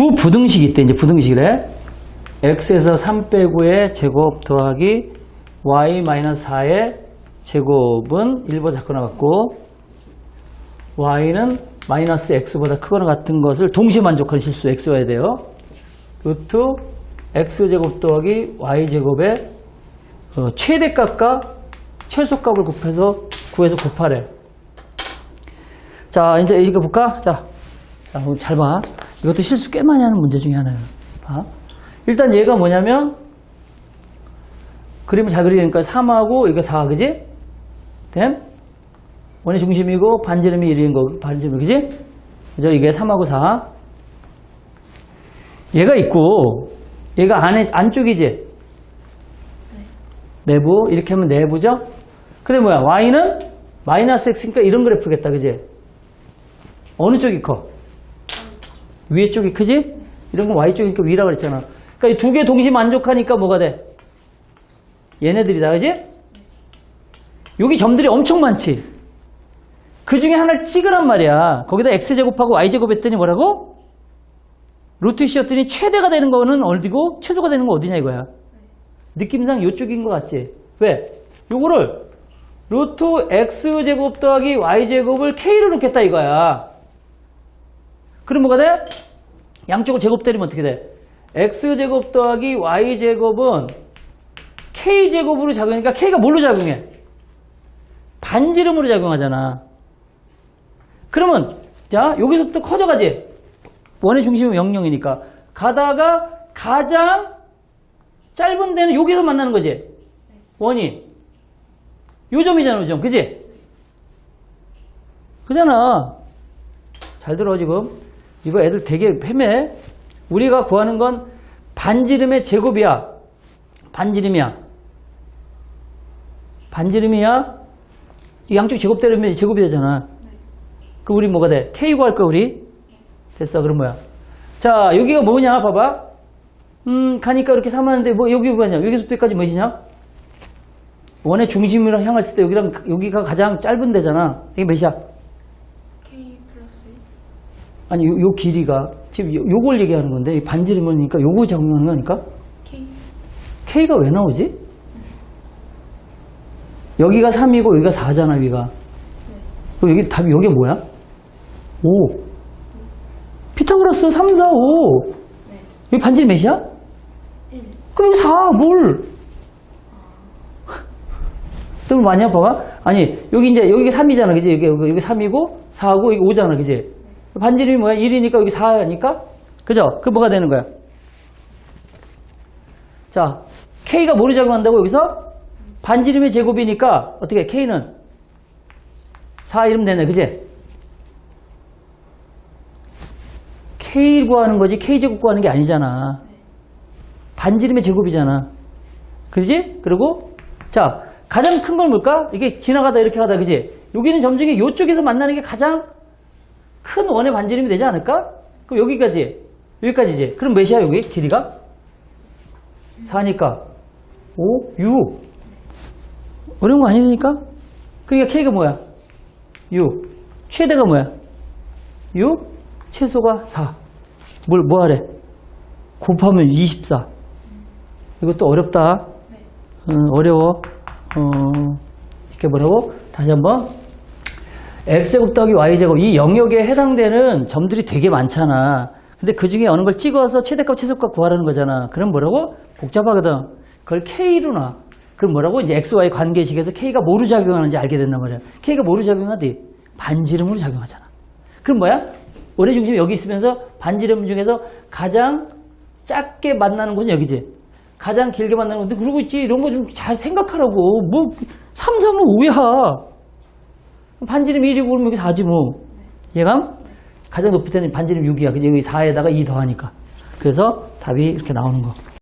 두 부등식이 있대, 이제 부등식이래. x에서 3 빼고의 제곱 더하기 y 마이너스 4의 제곱은 1보다 작거나 같고 y는 마이너스 x보다 크거나 같은 것을 동시에 만족하는 실수 x여야 돼요. 루트 x제곱 더하기 y제곱의 어, 최대값과 최소값을 곱해서 구해서 곱하래. 자, 이제 이거 볼까? 자, 자, 잘 봐. 이것도 실수 꽤 많이 하는 문제 중에 하나예요. 봐. 일단 얘가 뭐냐면, 그림을 잘 그리니까 3하고 이거 4, 그지? 됨? 원의 중심이고 반지름이 1인 거, 반지름, 그지? 그죠? 이게 3하고 4. 얘가 있고, 얘가 안에, 안쪽이지? 내부, 이렇게 하면 내부죠? 근데 뭐야, y는 마이너스 x니까 이런 그래프겠다, 그지? 어느 쪽이 커? 위에 쪽이 크지? 이런 건 Y쪽이니까 위라고 그랬잖아. 그러니까 이 두 개 동시 만족하니까 뭐가 돼? 얘네들이다, 그지? 여기 점들이 엄청 많지? 그 중에 하나를 찍으란 말이야. 거기다 X제곱하고 Y제곱 했더니 뭐라고? 루트 C였더니 최대가 되는 거는 어디고 최소가 되는 거 어디냐 이거야. 느낌상 이쪽인 것 같지? 왜? 요거를 루트 X제곱 더하기 Y제곱을 K로 놓겠다 이거야. 그럼 뭐가 돼? 양쪽을 제곱 때리면 어떻게 돼? x제곱 더하기 y제곱은 k제곱으로 작용하니까 k가 뭘로 작용해? 반지름으로 작용하잖아. 그러면 자 여기서부터 커져가지. 원의 중심은 0,0이니까 가다가 가장 짧은 데는 여기서 만나는 거지. 원이 요 점이잖아, 요 점. 그지? 그잖아. 잘 들어 지금. 이거 애들 되게 헤매. 우리가 구하는 건 반지름의 제곱이야. 반지름이야. 반지름이야. 이 양쪽 제곱 때리면 제곱이 되잖아. 그 우리 뭐가 돼? K 구할 거 우리? 됐어. 그럼 뭐야? 자, 여기가 뭐냐? 봐봐. 음, 가니까 이렇게 삼았는데 뭐 여기 뭐냐? 여기서 여기까지 몇이냐? 원의 중심으로 향했을 때 여기랑 여기가 가장 짧은 데잖아. 이게 몇이야? 아니 요, 요 길이가 지금 요, 요걸 얘기하는 건데 이 반지름 이니까 요거 적용하는 거니까 K K가 왜 나오지? 여기가 3이고 여기가 4잖아 위가 그럼 여기 답이 여기 뭐야? 5 피타고라스 3, 4, 5 네. 여기 반지름 몇이야? 1 그럼 여기 4 뭘? 좀 많이 봐봐 아니 여기 이제 여기가 3이잖아 그지 여기, 여기, 여기 3이고 4하고 여기 5잖아 그지 반지름이 뭐야? 1이니까 여기 4니까? 그죠? 그 뭐가 되는 거야? 자 K가 뭐로 작용한다고 여기서? 반지름의 제곱이니까 어떻게 K는? 4 이러면 되네 그지? K 구하는 거지 K제곱 구하는 게 아니잖아. 반지름의 제곱이잖아. 그지? 그리고 자 가장 큰 걸 뭘까? 이게 지나가다 이렇게 가다, 그지? 여기는 점중에 이쪽에서 만나는 게 가장 큰 원의 반지름이 되지 않을까? 그럼 여기까지, 여기까지지. 그럼 몇이야, 여기? 길이가? 4니까. 5, 6. 어려운 거 아니니까? 그러니까 K가 뭐야? 6. 최대가 뭐야? 6. 최소가 4. 뭘, 뭐 하래? 곱하면 24. 이것도 어렵다. 어, 어려워. 어, 이렇게 뭐라고? 다시 한번. X제곱 더하기 y제곱. 이 영역에 해당되는 점들이 되게 많잖아. 근데 그 중에 어느 걸 찍어서 최대값, 최소값 구하라는 거잖아. 그럼 뭐라고? 복잡하거든. 그걸 k로 놔. 그럼 뭐라고? 이제 x, y 관계식에서 k가 뭐로 작용하는지 알게 된단 말이야. k가 뭐로 작용하디? 반지름으로 작용하잖아. 그럼 뭐야? 원의 중심이 여기 있으면서 반지름 중에서 가장 작게 만나는 곳은 여기지. 가장 길게 만나는 건데 그러고 있지 이런 거 좀 잘 생각하라고 뭐 3, 3은 5야 반지름 1이고 그러면 여기 4지 뭐. 얘가? 가장 높을 때는 반지름 6이야. 근데 여기 4에다가 2 더하니까. 그래서 답이 이렇게 나오는 거